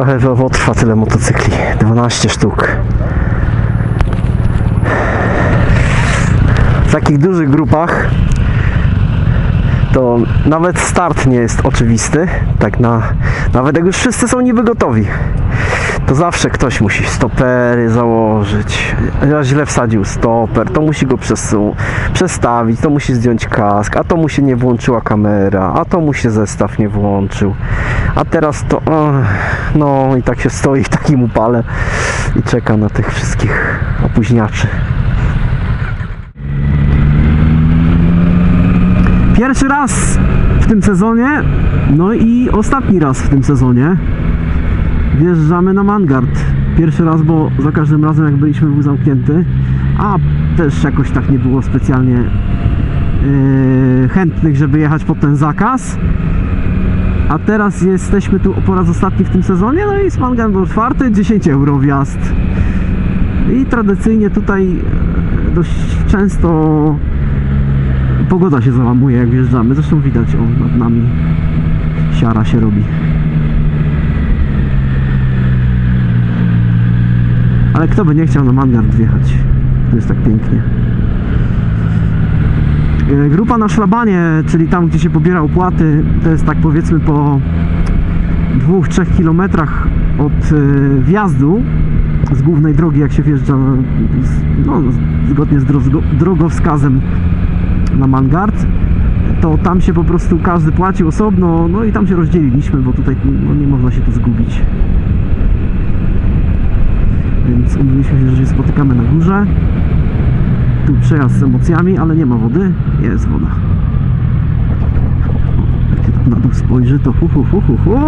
Trochę to potrwa tyle motocykli. 12 sztuk. W takich dużych grupach to nawet start nie jest oczywisty. Tak na, nawet jak już wszyscy są niby gotowi, to zawsze ktoś musi stopery założyć. Ja źle wsadził stoper, to musi go przesu- przestawić, to musi zdjąć kask, a to mu się nie włączyła kamera, a to mu się zestaw nie włączył. A teraz to, no i tak się stoi w takim upale i czeka na tych wszystkich opóźniaczy. Pierwszy raz w tym sezonie, no i ostatni raz w tym sezonie wjeżdżamy na Mangard. Pierwszy raz, bo za każdym razem jak byliśmy był zamknięty, a też jakoś tak nie było specjalnie yy, chętnych, żeby jechać pod ten zakaz. A teraz jesteśmy tu po raz ostatni w tym sezonie, no i jest Mangard otwarty, 10 euro wjazd. I tradycyjnie tutaj e, dość często pogoda się załamuje jak wjeżdżamy. Zresztą widać, o, nad nami siara się robi. Ale kto by nie chciał na Mangard wjechać? To jest tak pięknie. E, Grupa na szlabanie, czyli tam gdzie się pobiera opłaty, to jest tak powiedzmy po 2-3 kilometrach od e, wjazdu z głównej drogi, jak się wjeżdża no, zgodnie z drogo- drogowskazem na Mangard, to tam się po prostu każdy płacił osobno, no i tam się rozdzieliliśmy, bo tutaj no, nie można się tu zgubić. Więc umówiliśmy się, że się spotykamy na górze. Tu przejazd z emocjami, ale nie ma wody. Jest woda. O, Jak się tam na dół spojrzy, to hu hu hu hu hu.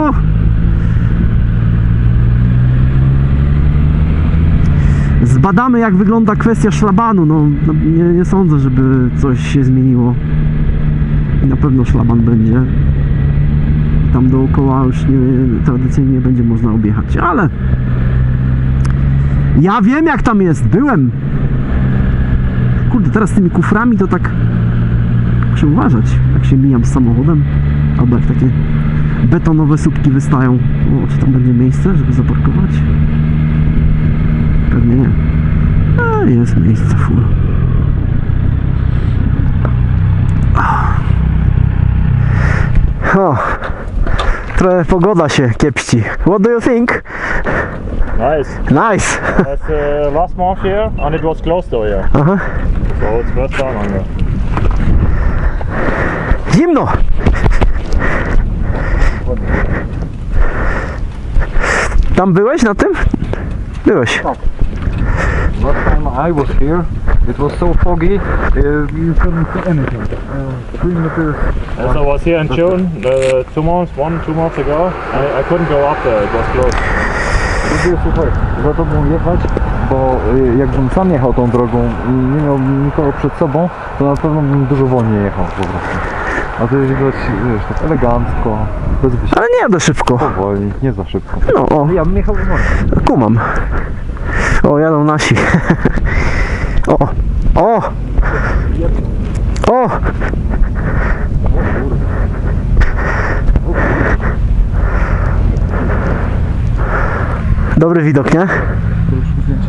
Zbadamy jak wygląda kwestia szlabanu. No, no nie, nie sądzę, żeby coś się zmieniło. I na pewno szlaban będzie. Tam dookoła już nie, tradycyjnie nie będzie można objechać, ale ja wiem jak tam jest, byłem. Kurde, teraz z tymi kuframi to tak muszę uważać, jak się mijam z samochodem, albo jak takie betonowe słupki wystają. O, czy tam będzie miejsce, żeby zaparkować? Pewnie nie. A, jest miejsce full. O, trochę pogoda się kiepści. What do you think? Nice. Nice. That's uh, last month here, and it was closed though, yeah. Aha. So it's first time on here. Zimno! Tam byłeś na tym? Byłeś. Last time I was here, it was so foggy, uh, you couldn't see anything. Uh, three meters. As I was here in June, uh, two months, one, two months ago, I, I couldn't go up there, it was closed. Lubię, słuchaj, za tobą jechać, bo y, jakbym sam jechał tą drogą i nie miał nikogo przed sobą, to na pewno bym dużo wolniej jechał po prostu. A tu jest widać, wiesz, tak elegancko, bez wysiłku, Ale nie jadę szybko. powoli, nie za szybko. No, o, Ja bym jechał wolniej. kumam. O, jadą nasi. O, o! O! Dobry widok, nie? Już zdjęcie.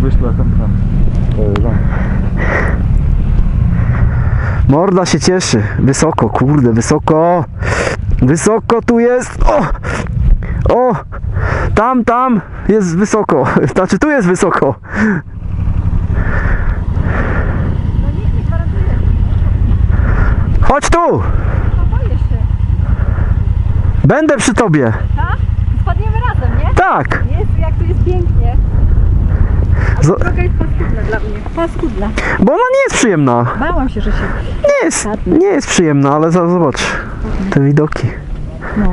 Wyślę ten. Koleżankę. Morda się cieszy. Wysoko, kurde, wysoko. Wysoko tu jest. O! O! Tam, tam jest wysoko. Znaczy tu jest wysoko. Chodź tu! Boję się. Będę przy tobie. Tak? Tak. Jezu, jak tu jest pięknie. Z- Droga jest paskudna dla mnie. Paskudna. Bo ona nie jest przyjemna. Bałam się, że się... Nie jest, nie jest przyjemna, ale za- zobacz. Te widoki. No.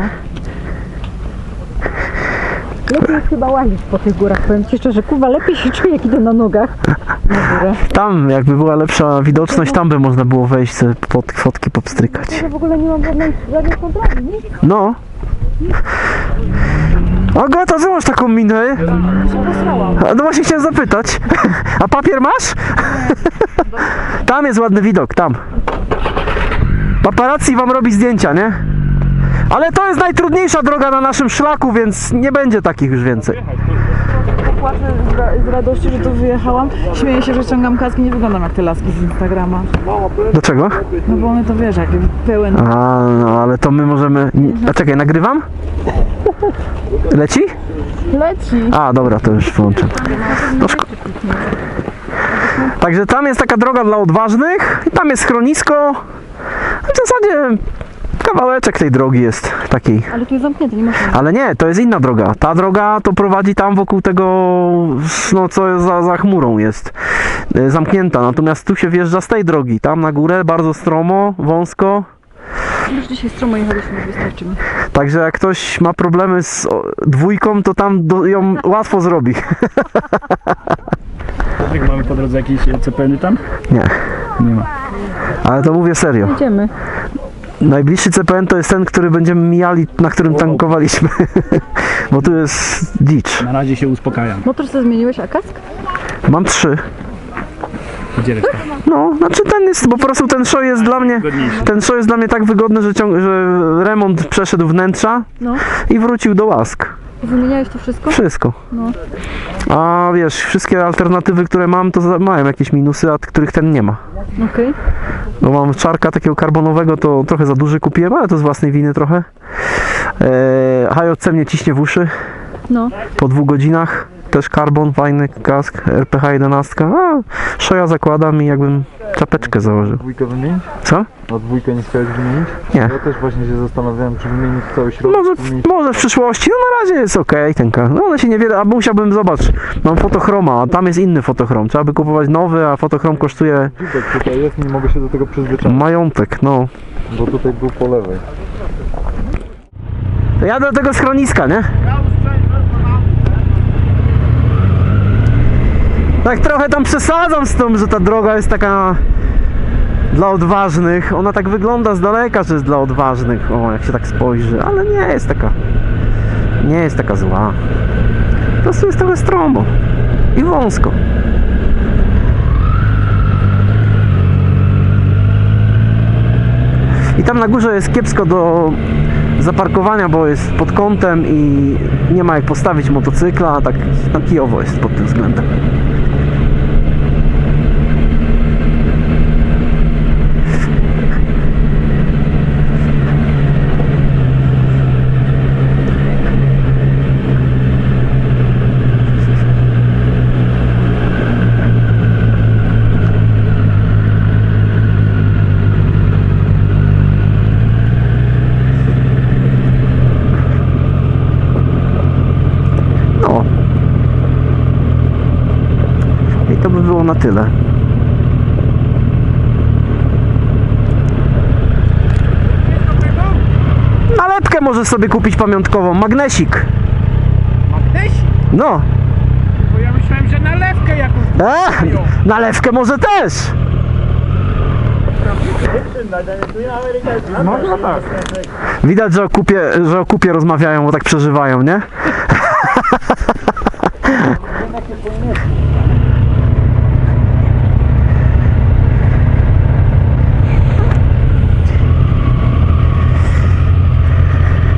Lepiej jest chyba łazić po tych górach, powiem Ci szczerze, kurwa, lepiej się czuję, jak idę na nogach na górę. Tam, jakby była lepsza widoczność, tam by można było wejść, sobie pod fotki popstrykać. Ja w ogóle nie mam żadnej, żadnej kontroli, nic. No. Agata, co masz taką minę? No właśnie chciałem zapytać. A papier masz? Tam jest ładny widok, tam. Paparazzi wam robi zdjęcia, nie? Ale to jest najtrudniejsza droga na naszym szlaku, więc nie będzie takich już więcej. Płaczę z, ra- z radości, że tu wyjechałam. Śmieję się, że ściągam kaski, nie wyglądam jak te laski z Instagrama. Dlaczego? No bo one to wiesz, jak pełen... A, no ale to my możemy... A czekaj, nagrywam? Leci? Leci. A, dobra, to już włączę. No szko- Także tam jest taka droga dla odważnych i tam jest schronisko. W zasadzie kawałeczek tej drogi jest takiej. Ale tu jest zamknięte, nie można. Ale nie, to jest inna droga. Ta droga to prowadzi tam wokół tego, no co za, za chmurą jest e, zamknięta. Natomiast tu się wjeżdża z tej drogi. Tam na górę bardzo stromo, wąsko. Już dzisiaj stromo jechaliśmy, wystarczy mi. Także jak ktoś ma problemy z o, dwójką, to tam do, ją łatwo zrobi. Mamy po drodze jakieś CPN-y tam? Nie, Nie ma. ale to mówię serio. Idziemy. Najbliższy CPN to jest ten, który będziemy mijali, na którym tankowaliśmy. Bo tu jest dzicz. Na razie się uspokajam. Motor sobie zmieniłeś, a kask? Mam trzy. Gdzie reszta? No, znaczy ten jest, bo po prostu ten show jest dla mnie, ten show jest dla mnie tak wygodny, że, ciąg, że remont przeszedł wnętrza No. i wrócił do łask. Wymieniałeś to wszystko? Wszystko. No. A wiesz, wszystkie alternatywy, które mam, to za- mają jakieś minusy, a których ten nie ma. Okej. Bo mam czarka takiego karbonowego, to trochę za duży kupiłem, ale to z własnej winy trochę. Eee, HJC mnie ciśnie w uszy No. po dwóch godzinach. Też karbon, fajny kask, RPH 11. A, szoja zakładam i jakbym czapeczkę założył. Dwójkę wymienić? Co? Na dwójkę nie chciałeś wymienić? Nie. Ja też właśnie się zastanawiałem, czy wymienić cały środek. Może, wymienić... może w przyszłości, no na razie jest ok ten kask. No ale się niewiele, a musiałbym, zobacz, mam fotochroma, a tam jest inny fotochrom. Trzeba by kupować nowy, a fotochrom kosztuje Dziubek tutaj jest, nie mogę się do tego przyzwyczaić, majątek, no. bo tutaj był po lewej. To ja do tego schroniska, nie? Tak trochę tam przesadzam z tym, że ta droga jest taka dla odważnych. Ona tak wygląda z daleka, że jest dla odważnych. O, jak się tak spojrzy, ale nie jest taka. Nie jest taka zła. Po prostu jest trochę stromo i wąsko. I tam na górze jest kiepsko do zaparkowania, bo jest pod kątem i nie ma jak postawić motocykla, tak tam kijowo jest pod tym względem. No. I to by było na tyle. Nalepkę możesz sobie kupić pamiątkową, magnesik. Magnesik? No. Bo ja myślałem, że nalewkę jakąś A, nalewkę może też. Można tak. Widać, że o kupie, że o kupie rozmawiają, bo tak przeżywają, nie?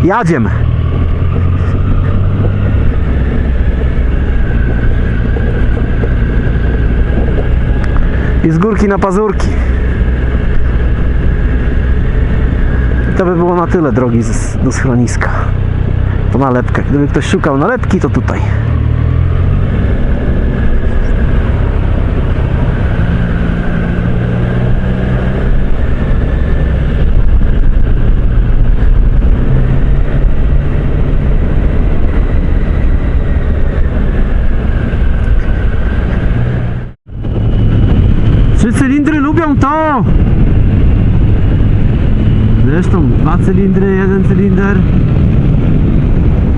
Jadziem. I z górki na pazurki. I to by było na tyle drogi do schroniska. Po nalepkę. Gdyby ktoś szukał nalepki, to tutaj. Trzy cylindry lubią to! Zresztą dwa cylindry, jeden cylinder.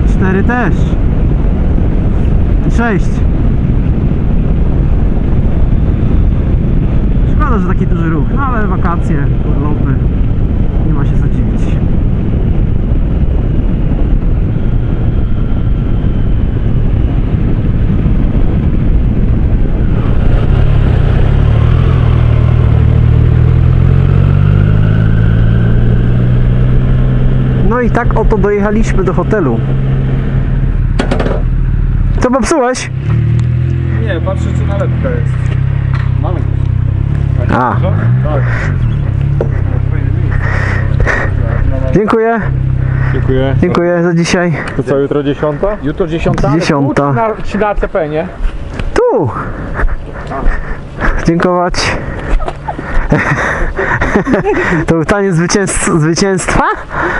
Cztery też. Sześć. Szkoda, że taki duży ruch, no ale wakacje, urlopy. Nie ma się co dziwić. Tak oto dojechaliśmy do hotelu. Co popsułeś? Nie, patrzę czy nalepka jest. Mamy. A. Tak. Dziękuję, Dziękuję. dziękuję za dzisiaj. To co, jutro dziesiąta? Jutro dziesiąta. Dziesiąta. Tu, Na, czy na CP, nie? Tu! Dziękować. To był taniec zwycięstw- zwycięstwa?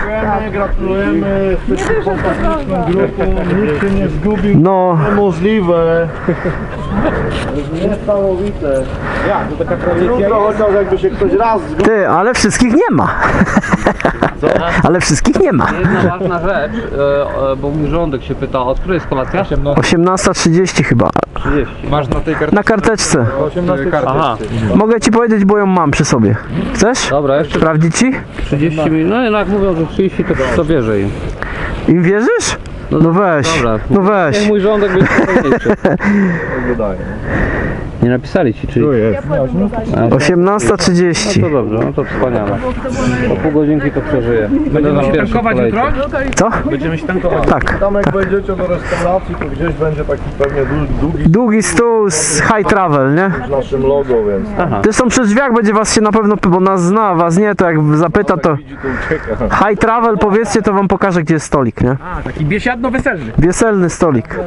Dziękujemy, gratulujemy. Jesteśmy fantastyczną grupą. Nikt się nie zgubił. No, Niemożliwe. Niesamowite. Ja, to taka tradycja Trudno, chociaż jakby się ktoś raz zgubił. ty, ale wszystkich nie ma. Ale wszystkich nie ma. Jedna ważna rzecz, e, e, bo mój żołądek się pyta, od której jest kolacja? 18.30 chyba. 30. Masz na tej kartce Na karteczce. 18 Aha, Mogę ci powiedzieć, bo ją mam przy sobie. Chcesz? dobra, jeszcze Sprawdzić ci? 30 minut. No jednak mówią, że 30 to, to wierzę im. Im wierzysz? No weź. Dobra. No Niech weź. mój żołądek będzie spokojniejszy. wydaje. Nie napisali ci, czyli... A, 18.30. No to dobrze, no to wspaniale. Po pół godzinki to przeżyję. Będę na się tankować jutro? Co? Będziemy się tankować. Tak. Tam jak wejdziecie do restauracji, to gdzieś będzie taki pewnie dłu- długi Długi stół z high travel, nie? z naszym logo, więc Zresztą przy drzwiach będzie was się na pewno, bo nas zna, was nie, to jak zapyta, to high travel powiedzcie, to wam pokażę, gdzie jest stolik, nie? A, taki biesiadno weselny. Wieselny stolik.